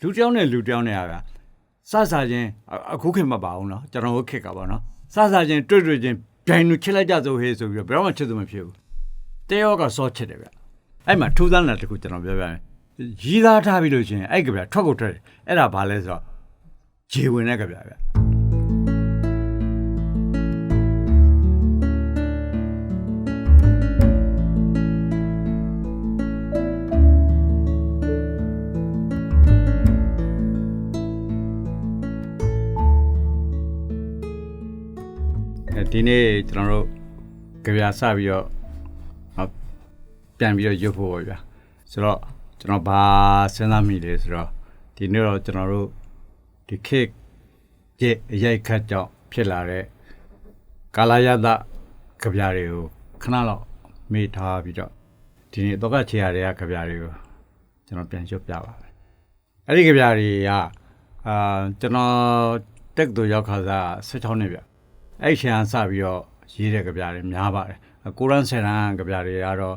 လူတစ်ယောက်နဲ့လူတစ်ယောက်နဲ့ဟာကစစချင်းအခုခင်မပါအောင်နော်ကျွန်တော်တို့ခက်ကပါနော်စစချင်းတွေ့တွေ့ချင်းဒိုင်နူချစ်လိုက်ကြဆိုဟေးဆိုပြီးတော့ဘယ်တော့မှချစ်သူမဖြစ်ဘူးတယောက်ကစောချစ်တယ်ဗျအဲ့မှာထူးဆန်းတာတခုကျွန်တော်ပြောပြမယ်ရည်သားထားပြီးလို့ချင်းအဲ့ကဗျာထွက်ကုန်ထွက်တယ်အဲ့ဒါဘာလဲဆိုတော့ဂျေဝင်တဲ့ကဗျာဗျ ဒီနေ့ကျွန်တော်တို့ကြပြစပြီးတော့ဟောပြန်ပြီးတော့ရွတ်ဖို့ပါဗျာဆိုတော့ကျွန်တော်ဘာစဉ်းစားမိလဲဆိုတော့ဒီနေ့တော့ကျွန်တော်တို့ဒီခေတ်ရဲ့အရိုက်ခတ်ကြောင့်ဖြစ်လာတဲ့ကာလယတကြပြတွေကိုခဏလောက်မေ့ထားပြီးတော့ဒီနေ့တော့ကချေရတဲ့ကြပြတွေကိုကျွန်တော်ပြန်ရွတ်ပြပါမယ်အဲ့ဒီကြပြတွေကအာကျွန်တော်တက်တူရောက်ခါစား16နှစ်ဗျ အဲ့ရှန်စပြီးတော့ရေးတဲ့ကြပြတွေများပါတယ်ကိုရန်ဆယ်ရန်ကြပြတွေကတော့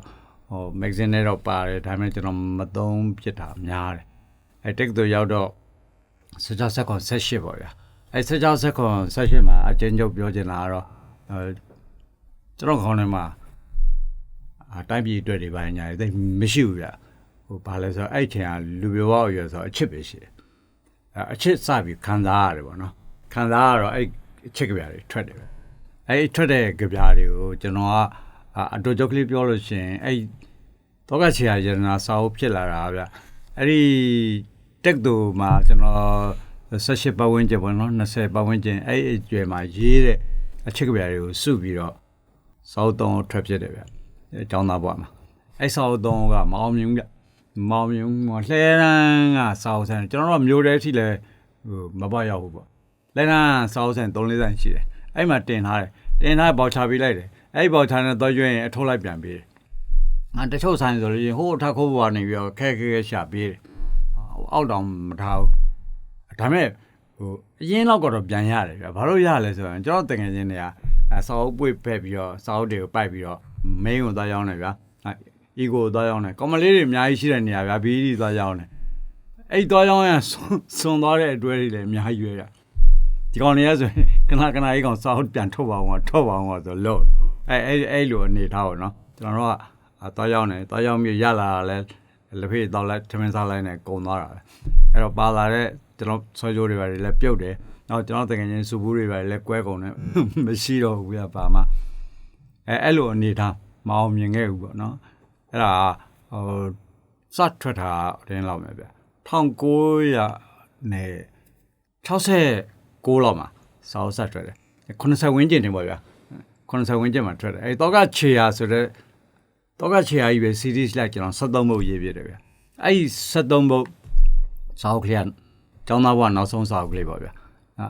ဟိုမဂ္ဂဇင်းတွေတော့ပါတယ်ဒါပေမဲ့ကျွန်တော်မသုံးဖြစ်တာများတယ်အဲ့တက်တူရောက်တော့16စက္ကွန်18ပေါ့ဗျာအဲ့16စက္ကွန်18မှာအချင်းချုပ်ပြောချင်တာကတော့အဲကျွန်တော်ခေါင်းထဲမှာအတိုင်းပြည်အတွက်တွေပါညာတွေသိပ်မရှိဘူးဗျဟိုဘာလဲဆိုတော့အဲ့ချိန်ကလူပြောဝရွယ်ဆိုတော့အချစ်ပဲရှိတယ်အဲအချစ်စပြီးခံစားရတယ်ပေါ့နော်ခံစားရတော့အဲ့အ ချစ်ကြပြတွေထွက်တယ်ပဲအဲ့ထွက်တဲ့ကြပြတွေကိုကျွန်တော်ကအတူကြုတ်ကလေးပြောလို့ရှိရင်အဲ့တော့ကချီယာရတနာစာအုပ်ဖြစ်လာတာဗျအဲ့ဒီတက်တူမှာကျွန်တော်18ပတ်ဝန်းကျင်ပေါ့နော်20ပတ်ဝန်းကျင်အဲ့အကျွဲမှာရေးတဲ့အချစ်ကြပြတွေကိုစုပြီးတော့စာအုပ်သုံးထွက်ဖြစ်တယ်ဗျအကြောင်းသားဘွားမှာအဲ့စာအုပ်သုံးကမအောင်မြင်ဘူးဗျမအောင်မြင်ဘူးလှဲရန်ကစာအုပ်ဆန်းကျွန်တော်တို့မျိုးတဲအထိလည်းဟိုမပရောက်ဘူးပေါ့ လက်နံစောင်းဆန်3လေးဆန်ရှိတယ်အဲ့မှာတင်ထားတယ်တင်ထားဘောက်ချပေးလိုက်တယ်အဲ့ဘောက်ချနဲ့တော့ကျွရင်အထုတ်လိုက်ပြန်ပေးတယ်ငါတချို့ဆိုင်ဆိုလို့ရင်ဟိုထခိုးဘွားနေပြီးတော့ခဲခဲခဲရှာပေးတယ်အောက်တောင်မထားဘူးဒါမဲ့ဟိုအရင်လောက်ကတော့ပြန်ရတယ်ဗျဘာလို့ရလဲဆိုရင်ကျွန်တော်တကယ်ချင်းတွေကအဲစောက်ပွေဖက်ပြီးတော့စောက်တွေကိုပိုက်ပြီးတော့မင်းကိုသွားရောက်နေဗျာအီကိုသွားရောက်နေကွန်မလေးတွေအများကြီးရှိတဲ့နေရာဗျာဘီဒီသွားရောက်နေအဲ့သွားရောက်ရင်ဆွန်သွားတဲ့အတွဲတွေလည်းအများကြီးရွေးတာ ဒီကောင်လေးရဆိုရင်ကနကနကြီးကောင်စောင်းပြန်ထုတ်ပါအောင်ကထုတ်ပါအောင်ကဆိုလို့အဲအဲအဲလိုအနေထားပါတော့ကျွန်တော်တို့ကတောရောက်နေတောရောက်မြေရလာတာလဲလက်ဖေးတောက်လိုက်ထမင်းစားလိုက်နေကုံသွားတာပဲအဲ့တော့ပါလာတဲ့ကျွန်တော်ဆွဲကြိုးတွေပါလေလဲပြုတ်တယ်နောက်ကျွန်တော်တကယ်ချင်းစူဘူးတွေပါလေကွဲကုန်တယ်မရှိတော့ဘူးပြပါမှအဲအဲ့လိုအနေထားမအောင်မြင်ခဲ့ဘူးပေါ့နော်အဲ့ဒါဟိုစထွက်တာတင်းလောက်မယ်ဗျ1900နဲ့60 6လောက်မှာစာအုပ်ဆက်ထွက်တယ်80ဝန်းကျင်တင်ပေါ့ဗျာ80ဝန်းကျင်မှာထွက်တယ်အဲတော့ကခြေရာဆိုတော့တော့ကခြေရာကြီးပဲ series လိုက်ကျွန်တော်73ဘုတ်ရေးပြတယ်ဗျာအဲ့ဒီ73ဘုတ်စာအုပ်ကလေးကကျောင်းသားဘဝနောက်ဆုံးစာအုပ်ကလေးပေါ့ဗျာ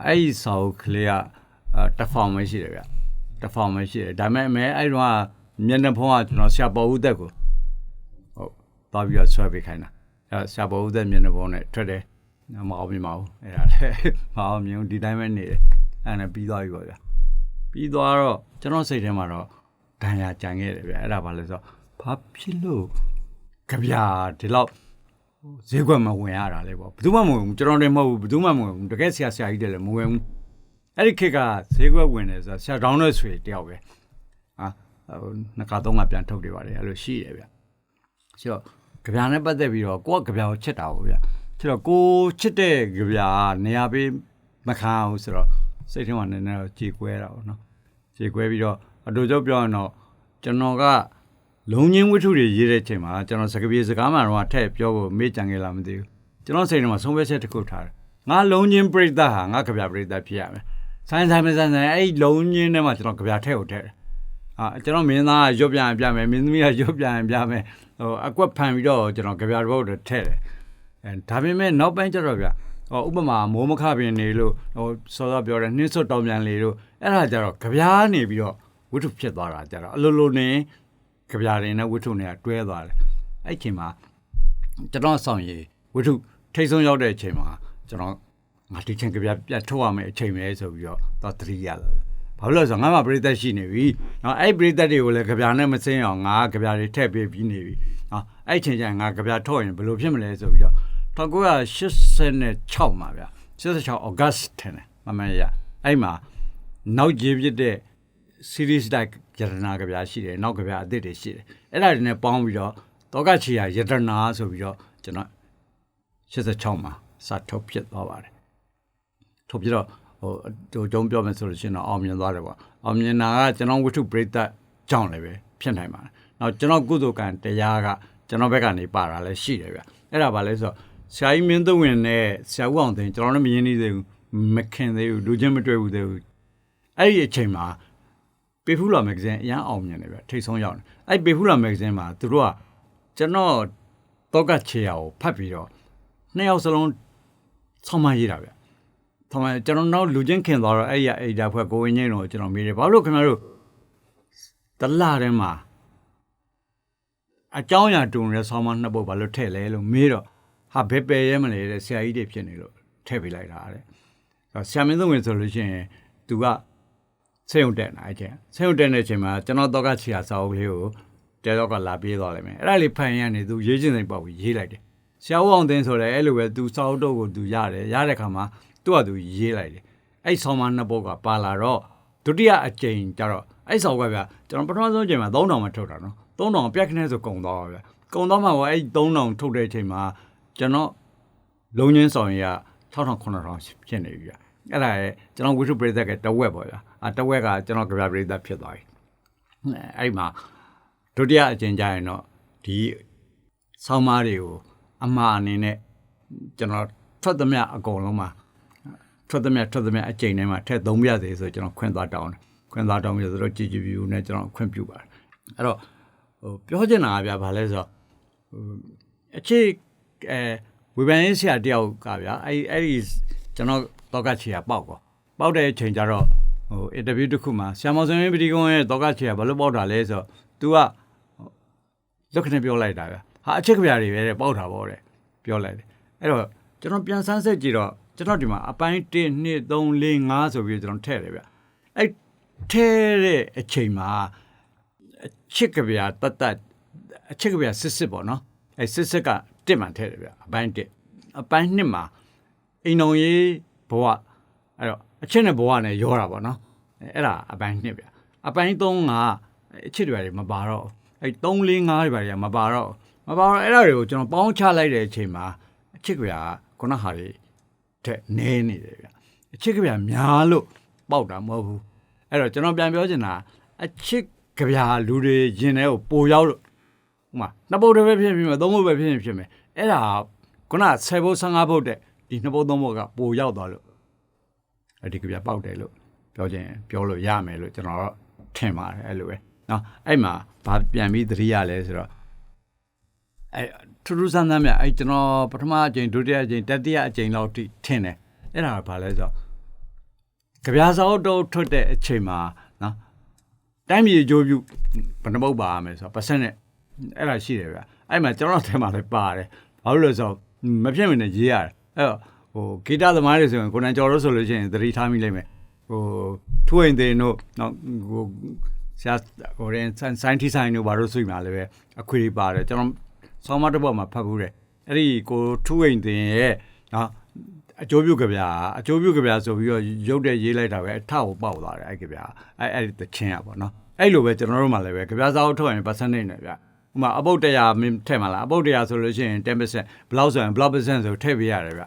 အဲ့ဒီစာအုပ်ကလေးကတစ်ဖောင်ပဲရှိတယ်ဗျာတစ်ဖောင်ပဲရှိတယ်ဒါပေမဲ့အမဲအဲ့တော့မျက်နှာဖုံးကကျွန်တော်ဆရာပေါ်ဦးသက်ကိုဟုတ်သွားပြီးတော့ဆွဲပေးခိုင်းတာအဲဆရာပေါ်ဦးသက်မျက်နှာဖုံးနဲ့ထွက်တယ် မအောင်မြင်ပါဘူးအဲ့ဒါလည်းမအောင်မြင်ဘူးဒီတိုင်းပဲနေတယ်အဲ့နဲ့ပြီးသွားပြီပေါ့ဗျာပြီးသွားတော့ကျွန်တော်စိတ်ထဲမှာတော့ဒဏ်ရာကြံခဲ့တယ်ဗျာအဲ့ဒါဘာလဲဆိုတော့ဘာဖြစ်လို့ကြဗျာဒီလောက်ဈေးကွက်မဝင်ရတာလေပေါ့ဘယ်သူမှမဝင်ဘူးကျွန်တော်လည်းမဟုတ်ဘူးဘယ်သူမှမဝင်ဘူးတကယ်ဆရာဆရာကြီးတယ်လည်းမဝင်ဘူးအဲ့ဒီခေတ်ကဈေးကွက်ဝင်တယ်ဆိုတော့ဆရာတောင်းတဲ့ဆွေတယောက်ပဲဟာဟိုနှစ်ခါသုံးခါပြန်ထုတ်တယ်ပါတယ်အဲ့လိုရှိတယ်ဗျဆိုတော့ကြဗျာနဲ့ပတ်သက်ပြီးတော့ကိုကကြဗျာကိုချက်တာပေါ့ဗျာ ဆိုတော့ကိုချစ်တဲ့ကြပြာနေရာပေးမခံအောင်ဆိုတော့စိတ်ထဲမှာနည်းနည်းတော့ကြေကွဲတာပေါ့နော်ကြေကွဲပြီးတော့အတူတူပြောရင်တော့ကျွန်တော်ကလုံငင်းဝိထုတွေရေးတဲ့ချိန်မှာကျွန်တော်စကားပြေစကားမှတော့ထည့်ပြောဖို့မေ့ကြံခဲ့လားမသိဘူးကျွန်တော်စိတ်ထဲမှာဆုံးဖြတ်ချက်တစ်ခုထားတယ်ငါလုံငင်းပြိတ္တဟာငါကြပြပြိတ္တဖြစ်ရမယ်ဆိုင်ဆိုင်မဆိုင်ဆိုင်အဲ့လုံငင်းထဲမှာကျွန်တော်ကြပြထည့်ကိုထည့်တယ်အာကျွန်တော်မင်းသားကရွတ်ပြန်ပြမယ်မင်းသမီးကရွတ်ပြန်ပြမယ်ဟိုအကွက်ဖန်ပြီးတော့ကျွန်တော်ကြပြတော့ထည့်တယ် အဲဒါပေမဲ့နောက်ပိုင်းကျတော့ဗျဟောဥပမာမိုးမခပင်နေလို့ဟိုစောစောပြောတယ်နှင်းစွတ်တောင်ပြန်လေလို့အဲ့ဒါကြတော့ကြပြားနေပြီးတော့ဝိထုဖြစ်သွားတာကြတော့အလိုလိုနေကြပြားတွေနဲ့ဝိထုနဲ့တွဲသွားတယ်အဲ့ချိန်မှာကျွန်တော်ဆောင်ရည်ဝိထုထိတ်ဆုံးရောက်တဲ့အချိန်မှာကျွန်တော်ငါဒီချိန်ကြပြားပြတ်ထုတ်ရမယ်အချိန်ပဲဆိုပြီးတော့တော့သတိရလာတယ်ဘာလို့လဲဆိုတော့ငါမှပရိသတ်ရှိနေပြီ။နော်အဲ့ပရိသတ်တွေကိုလည်းကြပြာနဲ့မစင်းအောင်ငါကြပြာတွေထည့်ပေးပြီးနေပြီ။နော်အဲ့ချိန်ကျရင်ငါကြပြာထုတ်ရင်ဘယ်လိုဖြစ်မလဲဆိုပြီးတော့ 1986မှာဗျ86 August ထင်တယ်မမန်ရအဲ့မှာနောက်ရေးပြတဲ့ series like ယတနာကြပြရှိတယ်နောက်ကြပြအသစ်တွေရှိတယ်အဲ့ဒါတွေနဲ့ပေါင်းပြီးတော့တောကချီယာယတနာဆိုပြီးတော့ကျွန်တော်86မှာစထုတ်ဖြစ်သွားပါတယ်ထုတ်ပြီးတော့ဟိုဟိုကျုံပြောမယ်ဆိုလို့ရှိရင်တော့အောင်မြင်သွားတယ်ပေါ့အောင်မြင်တာကကျွန်တော်ဝိထုပရိသတ်ကြောင့်လည်းပဲဖြစ်နိုင်ပါတယ်နောက်ကျွန်တော်ကုသိုလ်ကံတရားကကျွန်တော်ဘက်ကနေပါတာလည်းရှိတယ်ဗျအဲ့ဒါပါလဲဆိုတော့ ဆရာကြီးမင်းသွဝင်နဲ့ဆရာဦးအောင်သိန်းကျွန်တော်လည်းမရင်းနေသေးဘူးမခင်သေးဘူးလူချင်းမတွေ့ဘူးသေးဘူးအဲ့ဒီအချိန်မှာပေဖူလာမဂ္ဂဇင်းအရန်အောင်မြင်တယ်ဗျထိတ်ဆုံးရောက်တယ်အဲ့ပေဖူလာမဂ္ဂဇင်းမှာသူတို့ကကျွန်တော်တော့ကချေရကိုဖတ်ပြီးတော့နှစ်ယောက်စလုံးဆောင်းမရေးတာဗျ။ဆောင်းမကျွန်တော်နောက်လူချင်းခင်သွားတော့အဲ့ရအဲ့ဒါဖွဲ့ကိုဝင်းချင်းတော့ကျွန်တော်မေးတယ်ဘာလို့ခင်ဗျားတို့တလားထဲမှာအကြောင်းအရာတုံရဲဆောင်းမနှစ်ပုတ်ဘာလို့ထည့်လဲလို့မေးတော့ ဟာဘယ်ပယ်ရဲမလဲတဲ့ဆရာကြီးတွေဖြစ်နေလို့ထည့်ပေးလိုက်တာတဲ့။ဆရာမင်းသုံးဝင်ဆိုလို့ရှိရင် तू ကဆေးရုံတက်နေအချင်းဆေးရုံတက်နေချိန်မှာကျွန်တော်တော့ကချီယာစာအုပ်လေးကိုတဲတော့ကလာပြေးသွားလိုက်မယ်အဲ့ဒါလေးဖန်ရနေသူရေးချင်းစိမ်ပေါ့ပြီးရေးလိုက်တယ်ဆရာဦးအောင်သိန်းဆိုလည်းအဲ့လိုပဲသူစာအုပ်တော့ကိုသူရတယ်ရတဲ့ခါမှာသူ့ဟာသူရေးလိုက်တယ်အဲ့ဆောင်းမနှစ်ပုတ်ကပါလာတော့ဒုတိယအကြိမ်ကျတော့အဲ့ဆောင်းကဗျာကျွန်တော်ပထမဆုံးအချိန်မှာ3000မှာထုတ်တာနော်3000ပြက်ခနဲ့ဆိုကုံသွားပါဗျာကုံသွားမှာပေါ့အဲ့3000ထုတ်တဲ့အချိန်မှာ ကျွန်တော်လုံးချင်းဆောင်ရ6000 9000ဖြစ်နေပြီဗျာအဲ့ဒါရဲ့ကျွန်တော်ဝိထုပရိသတ်ကတဝက်ပေါ့ဗျာအတဝက်ကကျွန်တော်ကြပြပရိသတ်ဖြစ်သွားပြီအဲ့မှာဒုတိယအကြိမ်ကျရင်တော့ဒီဆောင်းမားတွေကိုအမှားအနေနဲ့ကျွန်တော်ထွက်သမျှအကုန်လုံးမှာထွက်သမျှထွက်သမျှအကြိမ်တိုင်းမှာထက်သုံးပြသေးဆိုကျွန်တော်ခွင့်သွားတောင်းတယ်ခွင့်သွားတောင်းပြီးဆိုတော့ကြည်ကြည်ပြူနဲ့ကျွန်တော်ခွင့်ပြုပါတယ်အဲ့တော့ဟိုပြောချင်တာကဗျာဘာလဲဆိုတော့ဟိုအခြေ အဲဝေဖန်ရေးဆရာတယောက်ကဗျာအဲ့အဲ့ဒီကျွန်တော်တော့ကချီကပေါက်ကောပေါက်တဲ့အချိန်ကျတော့ဟိုအင်တာဗျူးတစ်ခုမှာဆရာမောင်စင်ပတီကုန်းရဲ့တော့ကချီကဘာလို့ပေါက်တာလဲဆိုတော့ तू ကလွတ်ခနဲ့ပြောလိုက်တာဗျာဟာအချစ်ကြပြတွေပဲတဲ့ပေါက်တာပေါ့တဲ့ပြောလိုက်တယ်အဲ့တော့ကျွန်တော်ပြန်ဆန်းစစ်ကြည့်တော့ကျွန်တော်ဒီမှာအပိုင်း1 2 3 4 5ဆိုပြီးကျွန်တော်ထည့်တယ်ဗျအဲ့ထဲတဲ့အချိန်မှာအချစ်ကြပြတတ်တတ်အချစ်ကြပြစစ်စစ်ပေါ့နော်အဲ့စစ်စစ်က တစ်မှန်ထည့်တယ်ဗျအပိုင်း1အပိုင်း2မှာအိမ်တော်ရေးဘဝအဲ့တော့အချစ်နဲ့ဘဝနဲ့ရောတာပေါ့နော်အဲ့ဒါအပိုင်း2ဗျအပိုင်း3ကအချစ်တွေမပါတော့အဲ့3 4 5တွေပါတွေကမပါတော့မပါတော့အဲ့ဒါတွေကိုကျွန်တော်ပေါင်းချလိုက်တဲ့အချိန်မှာအချစ်ကြကခုနဟာတွေထက်နည်းနေတယ်ဗျအချစ်ကြများလို့ပေါက်တာမဟုတ်ဘူးအဲ့တော့ကျွန်တော်ပြန်ပြောချင်တာအချစ်ကြလူတွေရင်ထဲကိုပိုရောက်လို့ ဥမာနှစ်ပုတ်တစ်ပဲဖြစ်ဖြစ်မယ်သုံးပုတ်ပဲဖြစ်ဖြစ်ဖြစ်မယ်အဲ့ဒါခုန10ပုတ်15ပုတ်တဲ့ဒီနှစ်ပုတ်သုံးပုတ်ကပိုရောက်သွားလို့အဲ့ဒီကြပေါက်တယ်လို့ပြောခြင်းပြောလို့ရမယ်လို့ကျွန်တော်တော့ထင်ပါတယ်အဲ့လိုပဲเนาะအဲ့မှာဘာပြန်ပြီးသတိရလဲဆိုတော့အဲထူးထူးဆန်းဆန်းမြအဲကျွန်တော်ပထမအကြိမ်ဒုတိယအကြိမ်တတိယအကြိမ်လောက်ထိထင်တယ်အဲ့ဒါကဘာလဲဆိုတော့ကြပြားစောက်တော့ထွက်တဲ့အချိန်မှာနော်တိုင်းပြည်ကြိုးပြုဘယ်နှပုတ်ပါရမယ်ဆိုတော့ပတ်စံနဲ့ အဲ့ဒါရှိတယ်ဗျအဲ့မှာကျွန်တော်ထဲမှာလည်းပါတယ်ဘာလို့လဲဆိုတော့မဖြစ်မနေရေးရတယ်အဲ့တော့ဟိုဂီတသမားတွေဆိုရင်ကိုနန်ကျော်တို့ဆိုလို့ရှိရင်သတိထားမိလိမ့်မယ်ဟိုထွင်တဲ့တို့နော်ဟိုဆရာဟိုရင်စိုင်းတီဆိုင်တို့ဘာလို့ဆိုမှလည်းပဲအခွေပါတယ်ကျွန်တော်ဆောင်းမတစ်ပုတ်မှာဖတ်ဘူးတယ်အဲ့ဒီကိုထူးအိမ်တင်ရဲ့နော်အကျိုးပြုကြဗျာအကျိုးပြုကြဗျာဆိုပြီးတော့ရုပ်တဲ့ရေးလိုက်တာပဲအထကိုပေါက်သွားတယ်အဲ့ကြဗျာအဲ့အဲ့တချင်းอ่ะပေါ့နော်အဲ့လိုပဲကျွန်တော်တို့မှလည်းပဲကြဗျာစာအုပ်ထုတ်ရင် percentage နဲ့ဗျာ ဥမာအပုတ်100မင်းထည့်မှာလားအပုတ်100ဆိုလို့ရှိရင်10%ဘလောက်ဆိုရင်ဘလောက် percent ဆိုထည့်ပေးရတယ်ဗျ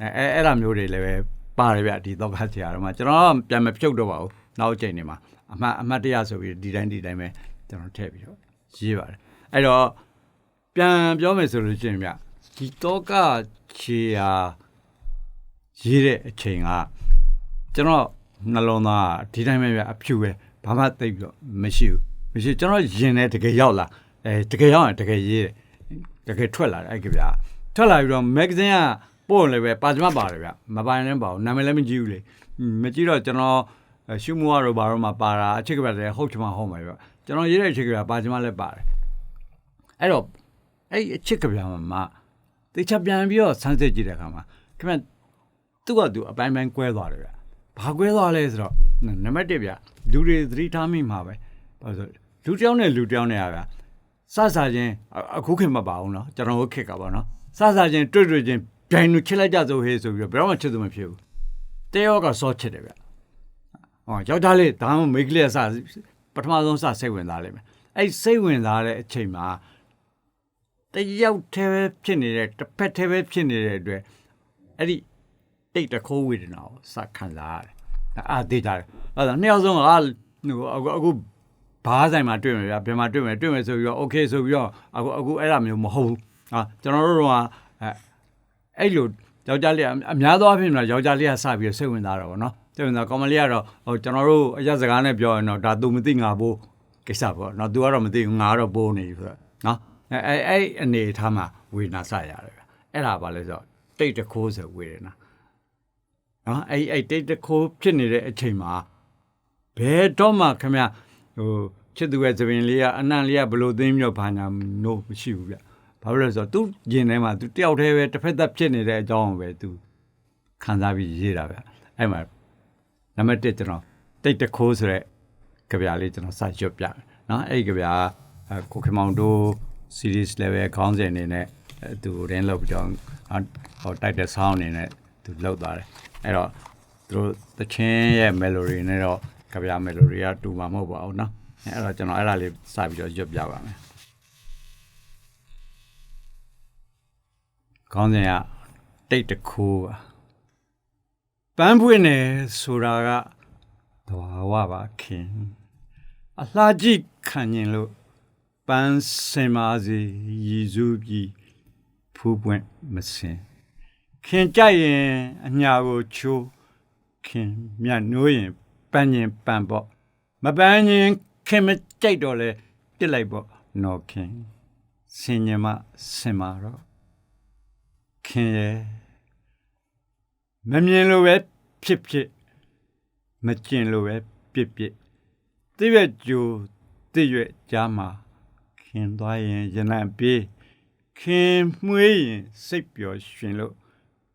အဲအဲ့အဲ့လိုမျိုးတွေလည်းပဲပါတယ်ဗျဒီတော့ကချရာတော့မှကျွန်တော်ပြန်မဖြုတ်တော့ပါဘူးနောက်အချိန်နေမှာအမှတ်အမှတ်တရဆိုပြီးဒီတိုင်းဒီတိုင်းပဲကျွန်တော်ထည့်ပြီးတော့ရေးပါတယ်အဲ့တော့ပြန်ပြောမယ်ဆိုလို့ရှိရင်ဗျဒီတော့ကချရာရေးတဲ့အချိန်ကကျွန်တော်နှလုံးသားဒီတိုင်းပဲဗျအဖြူပဲဘာမှသိပြီးတော့မရှိဘူးမရှိကျွန်တော်ရင်နဲ့တကယ်ရောက်လာ အဲတကယ်ရောက်ရင်တကယ်ရေးတယ်တကယ်ထွက်လာတယ်အဲ့ကဗျာထွက်လာပြီးတော့မဂ္ဂဇင်းကပို့လည်းပဲပါကြမပါတယ်ဗျမပိုင်လည်းပါဘူးနာမည်လည်းမကြည့်ဘူးလေမကြည့်တော့ကျွန်တော်ရှုမွားတော့ဘာတော့မှပါတာအချစ်ကဗျာလည်းဟုတ်ချင်မှဟုတ်မှာဗျကျွန်တော်ရေးတဲ့အချစ်ကဗျာပါကြမလည်းပါတယ်အဲ့တော့အဲ့အချစ်ကဗျာမှာတေချာပြန်ပြီးတော့ဆန်းစစ်ကြည့်တဲ့အခါမှာခင်ဗျသူ့ကသူအပိုင်းပိုင်းကွဲသွားတယ်ဗျဘာကွဲသွားလဲဆိုတော့နံပါတ်1ဗျလူတွေသတိထားမိမှာပဲဘာလို့လူတယောက်နဲ့လူတယောက်နဲ့อ่ะဗျ စစချင်းအခုခင်မပါအောင်နော်ကျွန်တော်တို့ခက်ကပါနော်စစချင်းတွေ့တွေ့ချင်းဒိုင်နူချစ်လိုက်ကြစို့ဟေးဆိုပြီးတော့ဘယ်တော့မှချစ်သူမဖြစ်ဘူးတဲရောကစောချစ်တယ်ဗျဟောယောက်ျားလေးဒါမှမိကလေးအစပထမဆုံးစစိတ်ဝင်စားလိမ့်မယ်အဲ့စိတ်ဝင်စားတဲ့အချိန်မှာတယောက်တည်းပဲဖြစ်နေတဲ့တစ်ဖက်တည်းပဲဖြစ်နေတဲ့အတွက်အဲ့ဒီတိတ်တခိုးဝေဒနာကိုစခံစားရတယ်အာသေးတာလေအဲ့ဒါနှစ်ယောက်ဆုံးကဟိုအခုအခု ဘားဆိုင်မှာတွေ့မယ်ဗျာဘယ်မှာတွေ့မယ်တွေ့မယ်ဆိုပြီးတော့ okay ဆိုပြီးတော့အခုအခုအဲ့ဒါမျိုးမဟုတ်ဘူးဟာကျွန်တော်တို့ကအဲအဲ့လိုယောက်ျားလေးအများသောအားဖြင့်တော့ယောက်ျားလေးကစပြီးစိတ်ဝင်စားတော့ဗောနော်စိတ်ဝင်စားကောင်မလေးကတော့ဟိုကျွန်တော်တို့အရက်စကားနဲ့ပြောရင်တော့ဒါ तू မသိငါဘိုးကိစ္စပေါ့နော် तू ကတော့မသိဘူးငါကတော့ဘိုးနေပြီဆိုတော့နော်အဲအဲအဲ့အနေထားမှာဝေဒနာစရတယ်ဗျအဲ့ဒါပါလဲဆိုတော့တိတ်တခိုးဆိုဝေဒနာနော်အဲ့အဲ့တိတ်တခိုးဖြစ်နေတဲ့အချိန်မှာဘယ်တော့မှခင်ဗျ ဟိုချစ်သူရဲ့သပင်လေးကအနံ့လေးကဘလို့သိမ်းမြောက်ဘာညာနို့မရှိဘူးဗျဘာလို့လဲဆိုတော့သူဂျင်ထဲမှာသူတယောက်တည်းပဲတစ်ဖက်သက်ဖြစ်နေတဲ့အကြောင်းကိုပဲသူခံစားပြီးရေးတာဗျအဲ့မှာနံပါတ်1ကျွန်တော်တိတ်တခိုးဆိုတဲ့ကြပြလေးကျွန်တော်စရွတ်ပြမယ်နော်အဲ့ဒီကြပြကိုခေမောင်တို့ series level ခေါင်းစဉ်အနေနဲ့သူရင်းလောက်ပြီးတော့ဟိုတိုက်တဲ့ sound အနေနဲ့သူလောက်သွားတယ်အဲ့တော့သူတို့တချင်းရဲ့ melody နဲ့တော့ ကြပြ melody ကတူမှာမဟုတ်ပါဘူးနော်အဲ့တော့ကျွန်တော်အဲ့ဒါလေးစပြီးတော့ရွတ်ပြပါမယ်ခေါင်းစဉ်ကတိတ်တခိုးပါပန်းပွင့်နေဆိုတာကသဘာဝပါခင်အလှကြည့်ခံရင်လို့ပန်းစင်ပါစေရည်စူးပြီးဖူးပွင့်မစင်ခင်ကြိုက်ရင်အညာကိုချိုးခင်မြတ်နိုးရင် ပန်းရင်ပန်းပေါ့မပန်းရင်ခင်မကြိုက်တော့လဲတစ်လိုက်ပေါ့နော်ခင်စင်ញမစင်မာတော့ခင်ရဲ့မမြင်လို့ပဲဖြစ်ဖြစ်မကျင်လို့ပဲပြစ်ပြစ်တည့်ရွက်ကြိုတည့်ရွက်ကြားမှာခင်သွားရင်ရနံပြေးခင်မွေးရင်စိတ်ပျော်ရွှင်လို့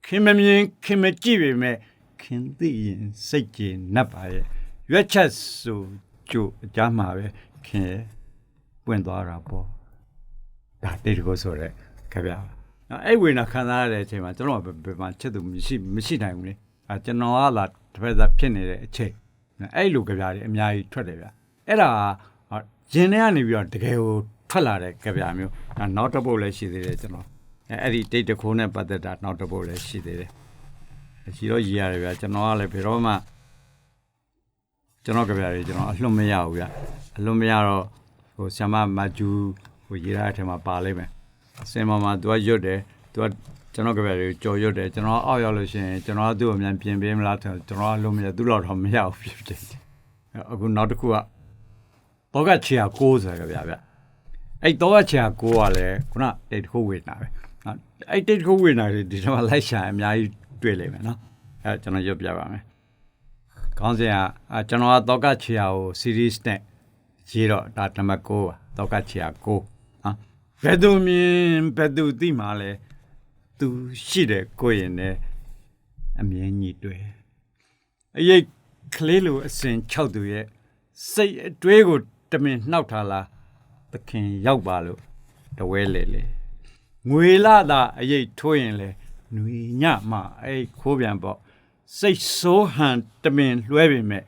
ခင်မမြင်ခင်မကြည့်ပေမဲ့ ခင်သိရင်စိတ်ကြေနပ်ပါရဲ့ရွက်ချက်ဆိုကြိုအကြားမှာပဲခင်ရဲ့ပွင့်သွားတာပေါ့ဒါတိတ်တကောဆိုရဲခဗျာနော်အဲ့ဝေနာခံစားရတဲ့အချိန်မှာကျွန်တော်ဘယ်မှာချက်သူမရှိမရှိနိုင်ဘူးလေအဲကျွန်တော်ကလာတစ်ဖက်သားဖြစ်နေတဲ့အချိန်အဲ့လိုကြပြားတွေအများကြီးထွက်တယ်ဗျအဲ့ဒါရင်ထဲကနေပြီးတော့တကယ်ကိုထွက်လာတဲ့ကြပြားမျိုးနောက်တစ်ပုတ်လည်းရှိသေးတယ်ကျွန်တော်အဲ့ဒီတိတ်တခိုးနဲ့ပတ်သက်တာနောက်တစ်ပုတ်လည်းရှိသေးတယ် ရှိတော့ရည်ရတယ်ဗျကျွန်တော်ကလည်းဘယ်တော့မှကျွန်တော်ကြပြားတွေကျွန်တော်အလှမရဘူးဗျအလှမရတော့ဟိုဆ iam မဂျူဟိုရေးရတဲ့အထက်မှာပါလိမ့်မယ်စင်မမှာ तू ကရွတ်တယ် तू ကကျွန်တော်ကြပြတွေကြော်ရွတ်တယ်ကျွန်တော်အောက်ရောက်လို့ရှိရင်ကျွန်တော်ကသူ့ကိုမြန်ပြင်ပေးမလားဆိုကျွန်တော်ကလုံးမရသူ့လောက်တော့မရဘူးဖြစ်တယ်အခုနောက်တစ်ခုကတော့ကချီယာ6ဆိုကြပြဗျအဲ့တော့ကချီယာ6ကလည်းခုနတိတ်တခုဝေနာပဲအဲ့တိတ်တခုဝေနာတွေဒီတော့လိုက်ရှာအများကြီး တွေ့လိမ့်မယ်နော်အဲ့ကျွန်တော်ရွတ်ပြပါမယ်ခေါင်းစဉ်ကကျွန်တော်ကတော့ကချီယာကို series နဲ့ရေးတော့ဒါနံပါတ်6ပါတော့ကချီယာ6ဟာဘယ်သူမြင်ဘယ်သူသိမှလဲသူရှိတယ်ကိုရင်နဲ့အမြင်ကြီးတွေ့အရေးကလေးလိုအစဉ်၆သူရဲ့စိတ်အတွေးကိုတမင်နှောက်ထားလားသခင်ရောက်ပါလို့တဝဲလေလေငွေလာတာအရေးထိုးရင်လေຫ နွေညမှာအဲ့ခိုးပြန်ပေါ့စိတ်ဆိုးဟန်တမင်လွှဲပေမဲ့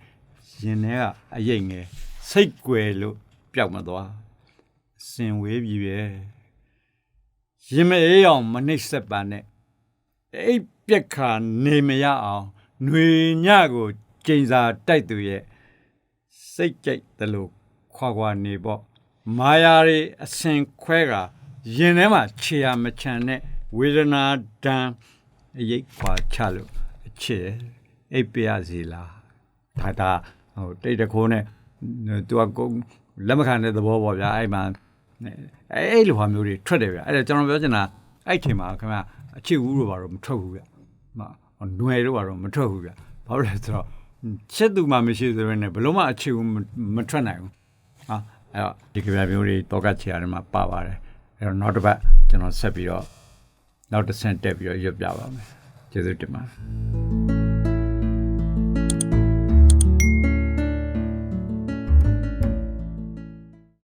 ရင်ထဲကအရိတ်ငယ်စိတ်ကွယ်လို့ပျောက်မသွားစင်ဝေးပြီပဲရင်မအေးအောင်မနှိပ်စက်ပါနဲ့အိပ်ပြက်ခါနေမရအောင်ຫນွေညကိုကျိန်စာတိုက်သူရဲ့စိတ်ကြိုက်တယ်လို့ခွာခွာနေပေါ့မာယာတွေအစင်ခွဲကရင်ထဲမှာခြေရမချန်နဲ့ ဝေဒနာဒဏ်အရိပ်ခွာချလို့အချစ်အိပ်ပြရစီလားဒါဒါဟိုတိတ်တခိုးနဲ့သူကလက်မခံတဲ့သဘောပေါ့ဗျာအဲ့မှာအဲ့လိုဟာမျိုးတွေထွက်တယ်ဗျအဲ့ဒါကျွန်တော်ပြောချင်တာအဲ့ချိန်မှာခင်ဗျအချစ်ဦးတို့ဘာလို့မထွက်ဘူးဗျမຫນွယ်တို့ဘာလို့မထွက်ဘူးဗျဘာလို့လဲဆိုတော့ချစ်သူမှမရှိသေးဘဲနဲ့ဘလို့မှအချစ်ဦးမထွက်နိုင်ဘူးဟာအဲ့တော့ဒီကြပြမျိုးတွေတောကချီရတယ်မှာပါပါတယ်အဲ့တော့နောက်တစ်ပတ်ကျွန်တော်ဆက်ပြီးတော့ နောက်တစ်ဆင့်တက်ပြီးတော့ရွတ်ပြပါမယ်ကျေးဇူးတင်ပါတယ်